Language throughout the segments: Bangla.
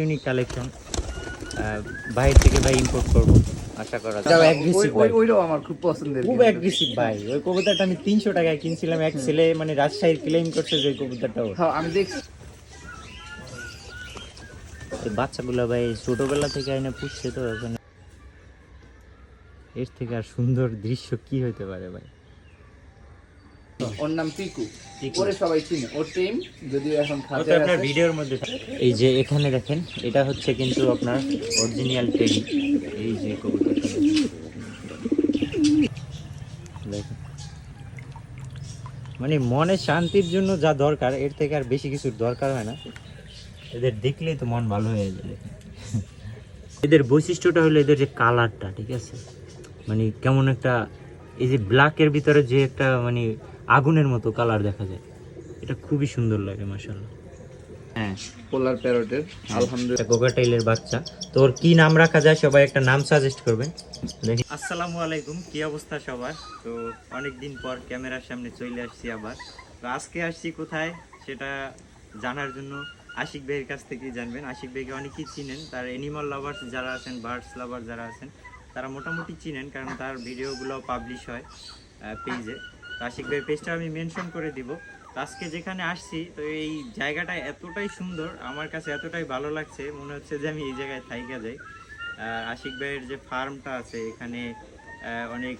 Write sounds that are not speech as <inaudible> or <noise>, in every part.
ইউনিক কালেকশন বাইরে থেকে ভাই ইম্পোর্ট করব আশা করা যায়। অ্যাগ্রেসিভ ভাই ওইটাও আমার খুব পছন্দের খুব অ্যাগ্রেসিভ ভাই। ওই কবুতরটা আমি তিনশো টাকায় কিনছিলাম এক ছেলে মানে রাজশাহীর ক্লেম করছে যে ওই কবুতরটা হ্যাঁ আমি দেখছি। এই বাচ্চাগুলো ভাই ছোটবেলা থেকে আইনে পুষছে তো এখন এর থেকে আর সুন্দর দৃশ্য কি হইতে পারে ভাই? ওর নাম পিকু। পিকু। ওরে সবাই চিনে। ওর টিম যদিও এখন আপনার ভিডিওর মধ্যে এই যে এখানে দেখেন এটা হচ্ছে কিন্তু আপনার অরিজিনাল টেডি এই যে কবুতরটা দেখেন। মানে মনে শান্তির জন্য যা দরকার এর থেকে আর বেশি কিছুর দরকার হয় না। এদের দেখলেই তো মন ভালো হয়ে যায়। এদের বৈশিষ্ট্যটা হলো এদের যে কালারটা ঠিক আছে? মানে কেমন একটা এই যে ব্ল্যাকের ভিতরে যে একটা মানে আগুনের মতো কালার দেখা যায়। এটা খুবই সুন্দর লাগে মাসাল্লাহ হ্যাঁ পোলার প্যারটের আলহামদুলিল্লাহ। কোকাটাইলের বাচ্চা। তো ওর কি নাম রাখা যায় সবাই একটা নাম সাজেস্ট করবেন। দেখি। আসসালামু আলাইকুম কি অবস্থা সবার? তো অনেক দিন পর ক্যামেরার সামনে চলে আসছি আবার। তো আজকে আসছি কোথায় সেটা জানার জন্য আশিক ভাইয়ের কাছ থেকেই জানবেন। আশিক ভাইকে অনেকেই চিনেন তার অ্যানিমাল লাভার্স যারা আছেন বার্ডস লাভার যারা আছেন তারা মোটামুটি চিনেন কারণ তার ভিডিওগুলো পাবলিশ হয় পেজে আশিক ভাইয়ের পেজটা আমি মেনশন করে দিব। আজকে যেখানে আসছি, তো এই জায়গাটা এতটাই সুন্দর, আমার কাছে এতটাই ভালো লাগছে, মনে হচ্ছে যে আমি এই জায়গায় থাইকা যাই। আশিক ভাইয়ের যে ফার্মটা আছে, এখানে অনেক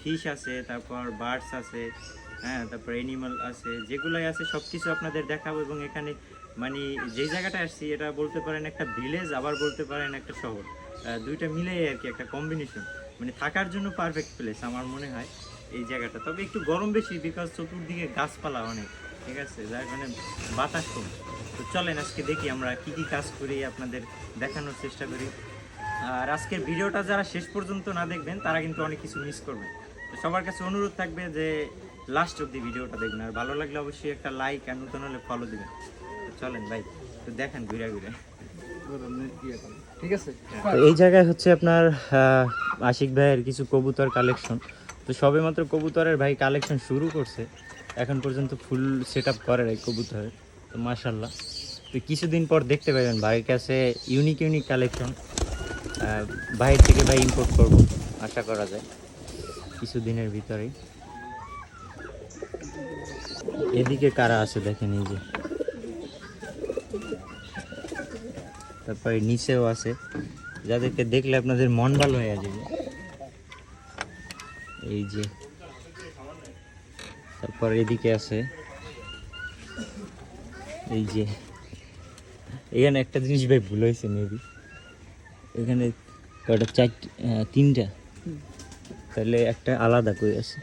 ফিশ আছে, তারপর বার্ডস আছে হ্যাঁ তারপর অ্যানিমাল আছে, যেগুলাই আছে সব কিছু আপনাদের দেখাবো এবং এখানে মানে যে জায়গাটা আসছি, এটা বলতে পারেন একটা ভিলেজ আবার বলতে পারেন একটা শহর। দুইটা মিলেই আর কি একটা কম্বিনেশন মানে থাকার জন্য পারফেক্ট প্লেস আমার মনে হয়। এই জায়গাটা। তবে একটু গরম বেশি বিকজ চতুর্দিকে গাছপালা অনেক ঠিক আছে? যার কারণে বাতাস কম। তো চলেন আজকে দেখি আমরা কি কি কাজ করি আপনাদের দেখানোর চেষ্টা করি। আর আজকের ভিডিওটা যারা শেষ পর্যন্ত না দেখবেন তারা কিন্তু অনেক কিছু মিস করবেন। তো সবার কাছে অনুরোধ থাকবে যে লাস্ট অব্দি ভিডিওটা দেখবেন। আর ভালো লাগলে অবশ্যই একটা লাইক আর নতুন হলে ফলো দিবেন। তো চলেন ভাই তো দেখেন ঘুরে ঘুরে। ঠিক আছে। এই জায়গায় হচ্ছে আপনার আহ, আশিক ভাইয়ের কিছু কবুতর কালেকশন তো সবে মাত্র কবুতরের ভাই কালেকশন শুরু করছে। এখন পর্যন্ত ফুল সেট আপ করে এই কবুতরের। তো মাশাল্লাহ তো কিছুদিন পর দেখতে পাবেন ভাইয়ের কাছে ইউনিক ইউনিক কালেকশন বাইরে থেকে ভাই ইম্পোর্ট করব, আশা করা যায়। কিছুদিনের ভিতরেই। এদিকে কারা আছে দেখেন এই যে। তারপরে নিচেও আছে। যাদেরকে দেখলে আপনাদের মন ভালো হয়ে যাবে। এই যে তারপর এদিকে আছে। এই যে এখানে একটা জিনিস ভাই ভুল হয়েছে মেবি এখানে কয়টা? চার তিনটা। তাহলে একটা আলাদা করে আছে।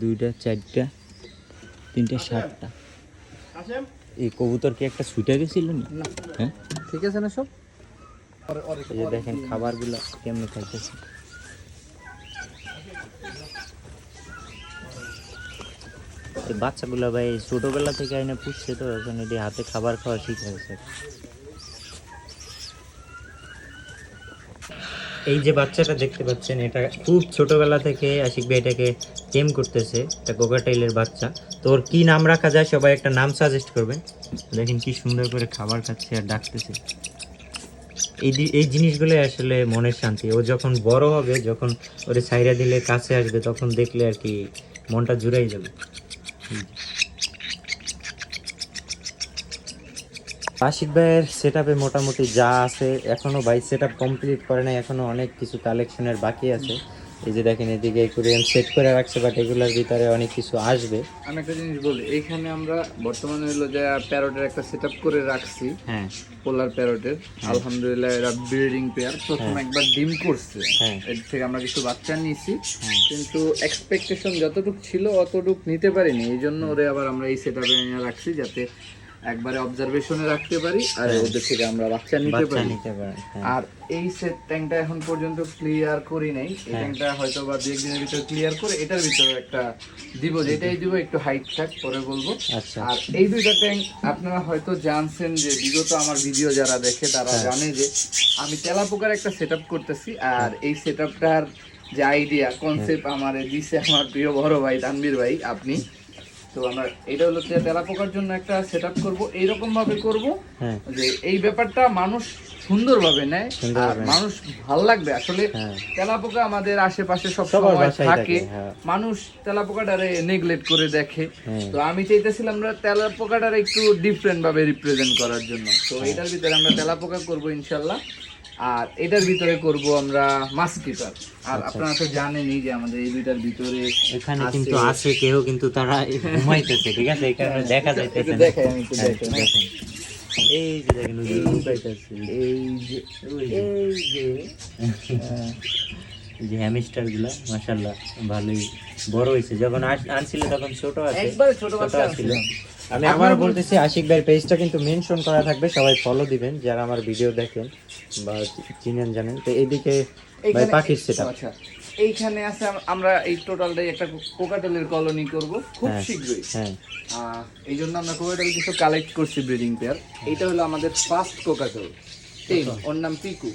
দুইটা চারটা তিনটা সাতটা। এই কবুতর কি একটা ছুটে গেছিল না। হ্যাঁ? ঠিক আছে না সব? এই যে দেখেন খাবারগুলো কেমনে খাইতেছে। বাচ্চাগুলো ভাই ছোটবেলা থেকে আইনে পুষছে তো এখন এটি হাতে খাবার খাওয়া শিখে গেছে এই যে বাচ্চাটা দেখতে পাচ্ছেন, এটা খুব ছোটবেলা থেকে আশিক ভাই এটাকে গেম করতেছে, এটা কোকাটাইলের বাচ্চা। তো ওর কি নাম রাখা যায়, সবাই একটা নাম সাজেস্ট করবেন। দেখেন কি সুন্দর করে খাবার খাচ্ছে আর ডাকতেছে। এই এই জিনিসগুলোই আসলে মনের শান্তি ও যখন বড় হবে, যখন ওরে সাইরা দিলে কাছে আসবে, তখন দেখলে আর কি মনটা জুড়াই যাবে। আশিক ভাইয়ের সেট আপে মোটামুটি যা আছে এখনও ভাই সেট আপ কমপ্লিট করে নাই, এখনও অনেক কিছু কালেকশনের বাকি আছে এই যে দেখেন এদিকে একুরিয়াম সেট করে রাখছে বাট এগুলোর ভিতরে অনেক কিছু আসবে। আমি একটা জিনিস বলি এইখানে আমরা বর্তমানে হলো যে প্যারটের একটা সেট করে রাখছি হ্যাঁ। পোলার প্যারটের আলহামদুলিল্লাহ এরা ব্রিডিং পেয়ার প্রথম হ্যাঁ। একবার ডিম করছে। হ্যাঁ। এর থেকে আমরা কিছু বাচ্চা নিয়েছি। হ্যাঁ। কিন্তু এক্সপেকটেশন যতটুক ছিল অতটুক নিতে পারিনি। এই জন্য ওরে আবার আমরা এই সেট আপে রাখছি যাতে একবারে অবজারভেশনে রাখতে পারি আর ওদের থেকে আমরা বাচ্চা নিতে পারি। হ্যাঁ। আর এই সেট ট্যাঙ্কটা এখন পর্যন্ত ক্লিয়ার করি নাই। এই হ্যাঁ। ট্যাঙ্কটা হয়তো বা দু একদিনের ভিতরে ক্লিয়ার করে এটার ভিতরে একটা দিব যেটাই দিব একটু হাইট থাক পরে বলব। আচ্ছা। আর এই দুইটা ট্যাঙ্ক আপনারা হয়তো জানছেন যে বিগত আমার ভিডিও যারা দেখে তারা হ্যাঁ। জানে যে আমি তেলাপোকার একটা সেট করতেছি আর এই সেট আপটার যে আইডিয়া কনসেপ্ট আমার দিছে আমার প্রিয় বড় ভাই তানবীর ভাই আপনি। তো আমরা এটা হলো তেলা পোকার জন্য একটা সেট আপ করব এইরকম ভাবে করব হ্যাঁ যে এই ব্যাপারটা মানুষ সুন্দরভাবে নেয় আর। মানুষ ভালো লাগবে আসলে হ্যাঁ। তেলাপোকা আমাদের আশেপাশে সব সময় থাকে হ্যাঁ। মানুষ তেলাপোকাটারে নেগলেক্ট করে দেখে। তো আমি চাইতেছিলাম আমরা তেলাপোকাটারে একটু ডিফারেন্ট ভাবে রিপ্রেজেন্ট করার জন্য তো। এটার ভিতরে আমরা তেলাপোকা করব ইনশাল্লাহ আর এটার ভিতরে করব আমরা মাস্কিটার আর আচ্ছা। আপনারা তো জানেনই যে আমাদের এই দুইটার ভিতরে এখানে কিন্তু আছে কেউ কিন্তু তারা ঘুমাইতেছে ঠিক আছে এই কারণে দেখা যাইতেছে একটু না। আমি একটু হ্যাঁ। দেখেন। এই যে দেখেন। এই যে। এই যে। যে হ্যামস্টারগুলা মাসাল্লাহ ভালোই বড় হয়েছে যখন আনছিল তখন ছোট আছে একবারে ছোট ছিল আমি আবার বলতেছি আশিক ভাইয়ের পেজটা কিন্তু মেনশন করা থাকবে সবাই ফলো দিবেন যারা আমার ভিডিও দেখেন বা চিনেন জানেন। তো এইদিকে ভাই পাখির সেটা আচ্ছা এইখানে আছে আমরা এই টোটালটাই একটা কোকাটেলের কলোনি করব খুব হ্যাঁ। শীঘ্রই। হ্যাঁ। এই জন্য আমরা কোকাটেল কিছু কালেক্ট করছি ব্রিডিং পেয়ার এইটা হলো আমাদের ফার্স্ট কোকাটেল টেম ওর নাম পিকু।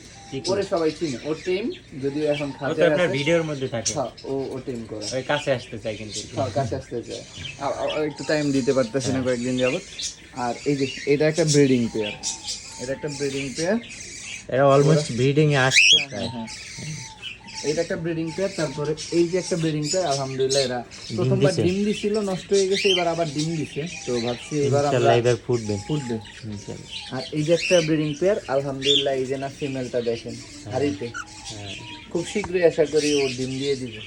ওরে সবাই চিনে। ওর টিম যদিও এখন ও আপনার ভিডিওর মধ্যে থাকে। হ্যাঁ, ও ও টিম করে। ওই কাছে আসতে চাই কিন্তু। হ্যাঁ, কাছে আসতে চায়। একটু টাইম দিতে পারতেছে না কয়েকদিন যাবত আর এই যে এটা একটা ব্রিডিং পেয়ার এটা একটা ব্রিডিং পেয়ার এরা অলমোস্ট ব্রিডিং এ আসছে হ্যাঁ। এইটা একটা ব্রিডিং পেয়ার তারপরে এই যে একটা ব্রিডিং পেয়ার আলহামদুলিল্লাহ এরা প্রথমবার ডিম দিছিল নষ্ট হয়ে গেছে এবার আবার ডিম দিছে। তো ভাবছি এবার আমরা এবার ফুটবে। ফুটবে। আর এই যে একটা ব্রিডিং পেয়ার আলহামদুলিল্লাহ এই যে না ফিমেলটা দেখেন হারিতে হ্যাঁ। খুব শীঘ্রই আশা করি ও ডিম দিয়ে দিবে।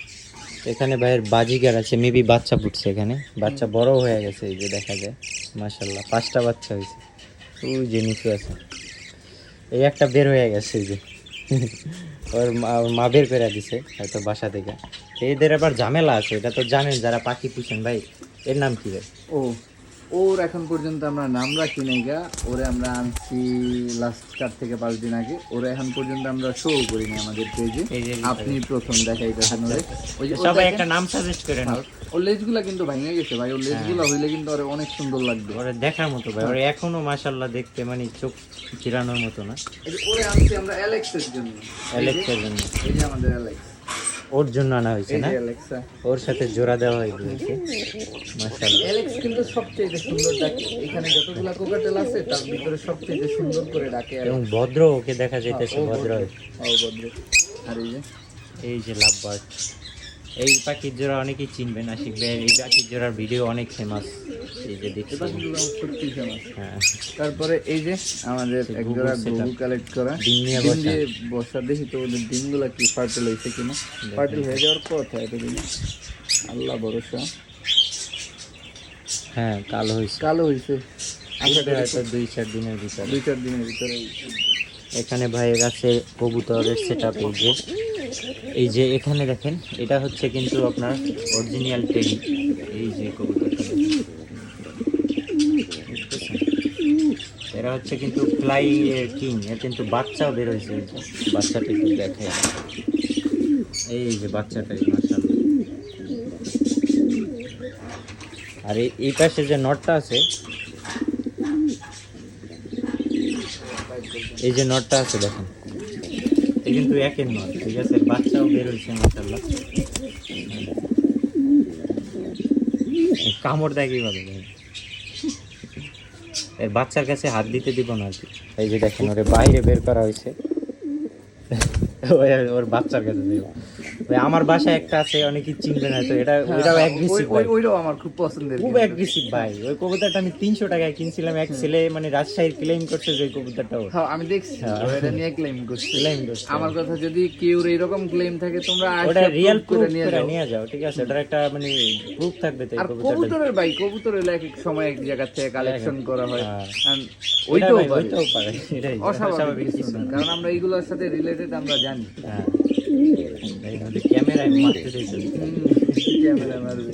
এখানে ভাইয়ের বাজিগার আছে মেবি বাচ্চা ফুটছে এখানে। বাচ্চা বড় হয়ে গেছে এই যে দেখা যায়। মাশাল্লাহ পাঁচটা বাচ্চা হয়েছে। ওই যে নিচু আছে। এই একটা বের হয়ে গেছে এই যে। ওর মা বের করে দিছে হয়তো বাসা থেকে। এদের আবার ঝামেলা আছে, এটা তো জানেন যারা পাখি পুষেন ভাই। এর নাম কি ভাই ও ওর এখন পর্যন্ত আমরা নাম রাখি নাই গা। ওরে আমরা আনছি লাস্ট চার থেকে পাঁচ দিন আগে। ওরে এখন পর্যন্ত আমরা শো করিনি আমাদের পেজে আপনি প্রথম দেখাইতেছেন ওরে। ওই যে সবাই একটা নাম সাজেস্ট করে নাও। ওর লেজগুলা কিন্তু ভেঙে গেছে ভাই। ওর লেজগুলা হইলে কিন্তু ওরে অনেক সুন্দর লাগবে। ওরা দেখার মতো ভাই। ওরা এখনও মাশাল্লাহ দেখতে মানে চোখ চিরানোর মতো না। ওরে আনছি আমরা অ্যালেক্সের জন্য। অ্যালেক্সের জন্য। এই যে আমাদের অ্যালেক্স ওর জন্য আনা হয়েছে না? ওর সাথে জোড়া দেওয়া হয়ে গিয়েছে। অ্যালেক্স কিন্তু সবচেয়ে সুন্দর ডাকে। এখানে যতগুলা কোকাটেল আছে তার ভিতরে সবচেয়ে সুন্দর করে ডাকে এবং ভদ্র ওকে দেখা যাইতেছে ভদ্র। ভদ্র। ও ভদ্র। আর এই যে? এই যে লাভবার্ড। এই পাখির জোড়া অনেকেই চিনবেন আশিক ভাই এই পাখির জোড়ার ভিডিও অনেক ফেমাস এই যে দেখছি। এটা কিন্তু আমার সত্যি ফেমাস হ্যাঁ। তারপরে এই যে আমাদের এক জোড়া। ঘুঘু কালেক্ট করা। ডিম নিয়ে বসা। দিয়ে বসা। দেখি তো ওদের ডিমগুলা কি ফার্টেল হয়েছে কিনা। ফার্টেল হয়ে যাওয়ার কথা দিন আল্লাহ ভরসা। হ্যাঁ কালো হয়েছে। কালো হয়েছে। দুই চার দিনের ভিতরে। দুই চার দিনের ভিতরে। এখানে ভাইয়ের আছে কবুতরের সেট আপ এই যে। এই যে এখানে দেখেন, এটা হচ্ছে কিন্তু আপনার অরিজিনাল টেডি এই যে কবুতরটা এরা হচ্ছে কিন্তু ফ্লাই কিং এর কিন্তু বাচ্চাও বের হয়েছে। বাচ্চাটা একটু দেখে এই যে বাচ্চাটা মাসাল আর এই পাশে যে নটটা আছে, এই যে নটটা আছে দেখেন। কিন্তু একের নয়, ঠিক আছে? বাচ্চাও বের হয়েছে মাসাল্লাহ কামড় দেয় কীভাবে এর বাচ্চার কাছে হাত দিতে দিব না আর কি। এই যে দেখেন, ওরে বাইরে বের করা হয়েছে। ওর বাচ্চার কাছে দেব। ওই আমার বাসায় একটা আছে অনেকেই চিনবে না তো এটা এটাও অ্যাগ্রেসিভ ওই- ওইটাও আমার খুব পছন্দের খুব অ্যাগ্রেসিভ ভাই। ওই কবুতরটা আমি তিনশো টাকায় কিনছিলাম এক ছেলে মানে রাজশাহীর ক্লেম করছে যে কবুতরটা হ্যাঁ আমি দেখছি। হ্যাঁ। এটা নিয়ে ক্লেম করছে। ক্লেম করছে। আমার কথা যদি কেউ এরকম ক্লেম থাকে তোমরা ওটা রিয়েল করে নিয়ে যাও। নিয়ে যাও ঠিক আছে? ওটার একটা মানে প্রুফ থাকবে তো কবুতরের ভাই কবুতর হলো এক এক সময় এক জায়গা থেকে কালেকশন করা হয়। হ্যাঁ। ওইটাও ওইটাও ভাই, পারে। ওইটাও এটাই অস্বাভাবিক কারণ আমরা এইগুলোর সাথে রিলেটেড আমরা জানি। হ্যাঁ। ক্যামেরায় মারতে দিয়েছে ক্যামেরা মারবে।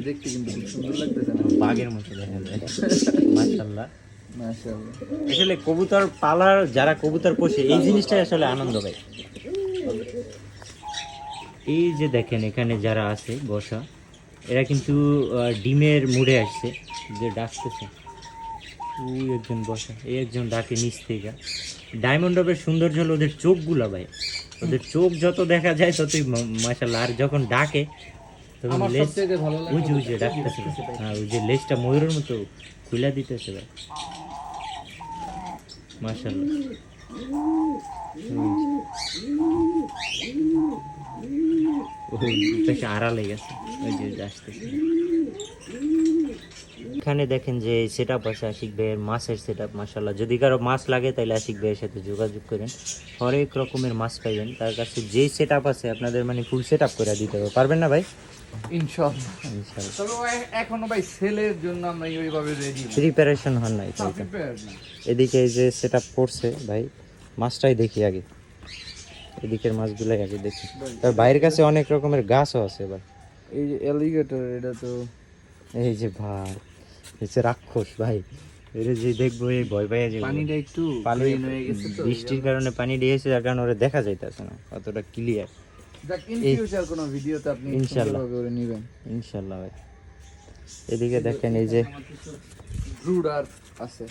দেখতে কিন্তু খুব সুন্দর লাগতেছে না? বাঘের মতো দেখা যায়। <laughs> মাশাআল্লাহ। মাশাআল্লাহ। আসলে কবুতর পালার যারা কবুতর পোষে এই জিনিসটাই আসলে আনন্দ ভাই। এই যে দেখেন এখানে যারা আছে বসা এরা কিন্তু ডিমের মুড়ে আসছে। যে ডাকতেছে। ওই একজন বসা এই একজন ডাকে নিচ থেকে। ডায়মন্ড রবের সৌন্দর্য হলো ওদের চোখগুলো ভাই। ওদের চোখ যত দেখা যায় ততই মাসাল্লাহ আর যখন ডাকে আমার লেজ ওই যে ডাকতেছে হ্যাঁ ওই যে লেজটা ময়ূরের মতো খুলে দিতেছে ভাই। মাশাল্লাহ আড়ালে গেছে। ওই যে আসতেছে। এখানে দেখেন যে সেট আপ আছে আশিক ভাইয়ের মাছের সেট আপ মাসাল্লাহ যদি কারও মাছ লাগে তাহলে আশিক ভাইয়ের সাথে যোগাযোগ করেন। হরেক রকমের মাছ পাইবেন। তার কাছে যেই সেট আপ আছে আপনাদের মানে ফুল সেট আপ করে দিতে হবে। পারবেন না ভাই? ইনশাআল্লাহ। ইনশাল্লাহ তবে ও এ- এখনও ভাই সেলের জন্য আমরা ওইভাবে রেডি প্রিপারেশন হন নাই এদিকে যে সেট আপ করছে ভাই মাছটাই দেখি আগে। এদিকের মাছগুলাই আগে দেখি। তার বাইরের কাছে অনেক রকমের গাছও আছে এবার এই যে অ্যালিগেটর এটা তো এই যে ভাই হচ্ছে রাক্ষস ভাই এটা যে দেখব এই ভয় পাইয়া যাবে পানিটা একটু পানি হয়ে গেছে তো বৃষ্টির কারণে পানি দিয়েছে যার কারণে ওরা দেখা যাইতেছে না অতটা ক্লিয়ার কোনো ভিডিওতে আপনি ইনশাআল্লাহ। করে নেবেন। ইনশাল্লাহ ভাই। এদিকে দেখেন এই যে ব্রুডার আছে।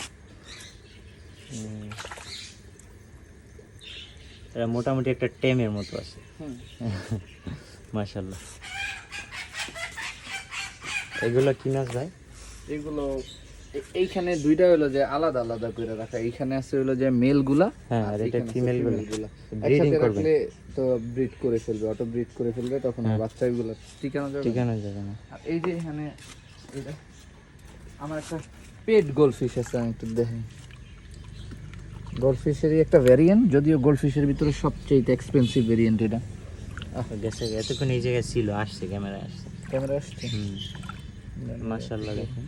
এরা মোটামুটি একটা টেমের মতো আছে। মাশাল্লাহ। এগুলো কি মাছ ভাই? এগুলো এইখানে দুইটা হলো যে আলাদা আলাদা করে রাখা। এইখানে আছে হলো যে মেলগুলা হ্যাঁ, আর এটা female গুলা। একসাথে করবে। তো ব্রিড করে ফেলবে অটো ব্রিড করে ফেলবে তখন হ্যাঁ। বাচ্চাগুলো ঠিকানা যাবে। ঠিকানা যাবে না। আর এই যে এখানে এটা আমার একটা পেট গোল্ডফিশ আছে আমি একটু দেখি। গোল্ডফিশেরই একটা ভ্যারিয়েন্ট যদিও গোল্ডফিশের ভিতরে সবচেয়ে এক্সপেন্সিভ ভ্যারিয়েন্ট এটা। গেছে এতক্ষণ এই জায়গায় ছিল আসছে ক্যামেরা আসছে। ক্যামেরা আসছে? হুম। মাশাল্লাহ দেখেন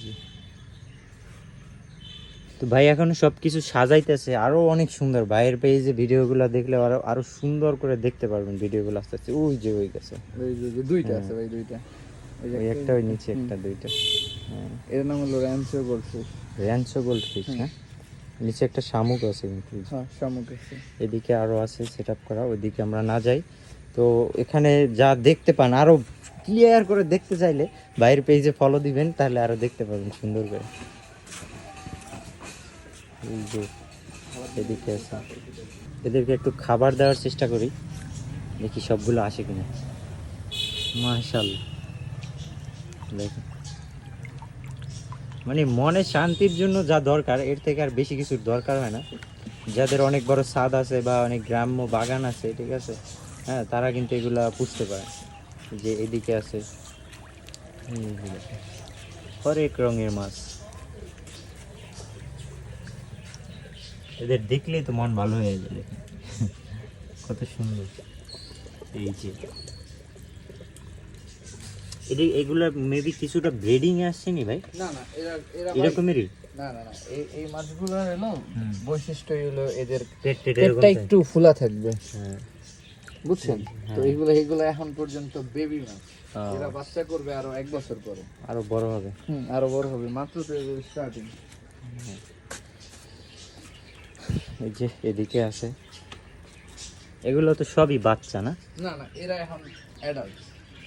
যে। তো ভাই এখন সব কিছু সাজাইতেছে আরও অনেক সুন্দর। ভাইয়ের পেজে ভিডিওগুলো দেখলে আরও আরও সুন্দর করে দেখতে পারবেন ভিডিওগুলো আস্তে আস্তে। ওই যে ওই গেছে। দুইটা আছে ভাই দুইটা। ওই যে একটা ওই নিচে একটা দুইটা। হ্যাঁ। এর নাম হলো র্যামসো গোল্ডফিশ র্যানসো গোল্ড ফিশ হ্যাঁ নিচে একটা শামুক আছে কিন্তু। হ্যাঁ শামুক আছে। এদিকে আরও আছে সেট আপ করা। ওইদিকে আমরা না যাই। তো এখানে যা দেখতে পান, আরও ক্লিয়ার করে দেখতে চাইলে বাইরের পেজে ফলো দিবেন, তাহলে আরও দেখতে পাবেন সুন্দর করে। এদিকে আছে। এদেরকে একটু খাবার দেওয়ার চেষ্টা করি, দেখি সবগুলো আসে কিনা। মাশাল দেখেন। মানে মনে শান্তির জন্য যা দরকার, এর থেকে আর বেশি কিছুর দরকার হয় না। যাদের অনেক বড় ছাদ আছে বা অনেক গ্রাম্য বাগান আছে, ঠিক আছে? হ্যাঁ তারা কিন্তু এগুলা পুষতে পারে যে এদিকে আছে। হরেক রঙের মাছ। এদের দেখলেই তো মন ভালো হয়ে যাবে। কত সুন্দর। এই যে। এদি- এগুলা মেবি কিছুটা ব্রিডিং এ আসছে নি ভাই? না না এরা এরা এরকমেরই? না না না এই এই মাছগুলো হলো বৈশিষ্ট্য হলো এদের পেটটা একটু ফুলা থাকবে। হ্যাঁ। বুঝছেন? তো হ্যাঁ। এগুলো এগুলো এখন পর্যন্ত বেবি মাছ এরা বাচ্চা করবে আরও এক বছর পরে। আরও বড় হবে। হুম আরও বড় হবে। মাত্র তো স্টার্টিং এই যে এদিকে আছে। এগুলো তো সবই বাচ্চা না? না না এরা এখন অ্যাডাল্ট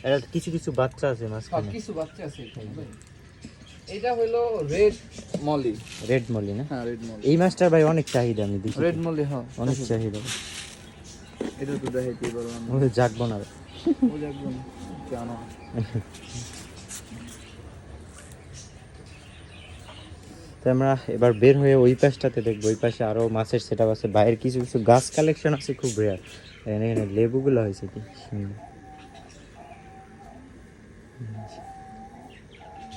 এরা কিছু কিছু বাচ্চা আছে মাঝখানে। কিছু বাচ্চা আছে এখানে এটা হলো রেড মলি রেড মলি না? হ্যাঁ রেড মলি এই মাছটার ভাই অনেক চাহিদা আমি দেখি। রেড মলি হ্যাঁ অনেক চাহিদা। এটা তো দেখাইতে পারব আমরা ওদের জাগবো না ও দেখবেন জানো। তো আমরা এবার বের হয়ে ওই পাশটাতে দেখব ওই পাশে আরও মাছের সেট আছে। বাইরের কিছু কিছু গাছ কালেকশন আছে খুব রেয়ার এখানে এখানে লেবুগুলো হয়েছে কি?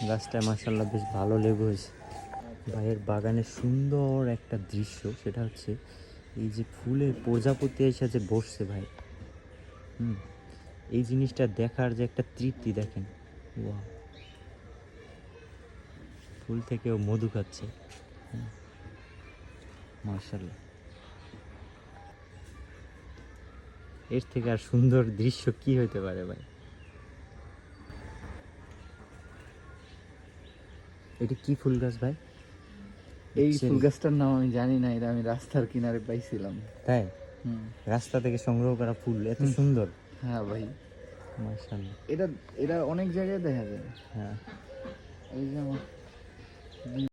গাছটায় মাসাল্লাহ বেশ ভালো লেবু হয়েছে। ভাইয়ের বাগানের সুন্দর একটা দৃশ্য সেটা হচ্ছে এই যে ফুলে প্রজাপতি এসে যে বসছে ভাই। হুম, এই জিনিসটা দেখার যে একটা তৃপ্তি দেখেন। Wow. ফুল থেকেও মধু খাচ্ছে। মার্শাল্লাহ এর থেকে আর সুন্দর দৃশ্য কি হইতে পারে ভাই? এটা কি ফুল গাছ ভাই? এই ফুল গাছটার নাম আমি জানি না এটা আমি রাস্তার কিনারে পাইছিলাম। তাই? হুম। রাস্তা থেকে সংগ্রহ করা ফুল এত সুন্দর। হ্যাঁ ভাই। এটা এটা অনেক জায়গায় দেখা যায়। হ্যাঁ। এই যে আমার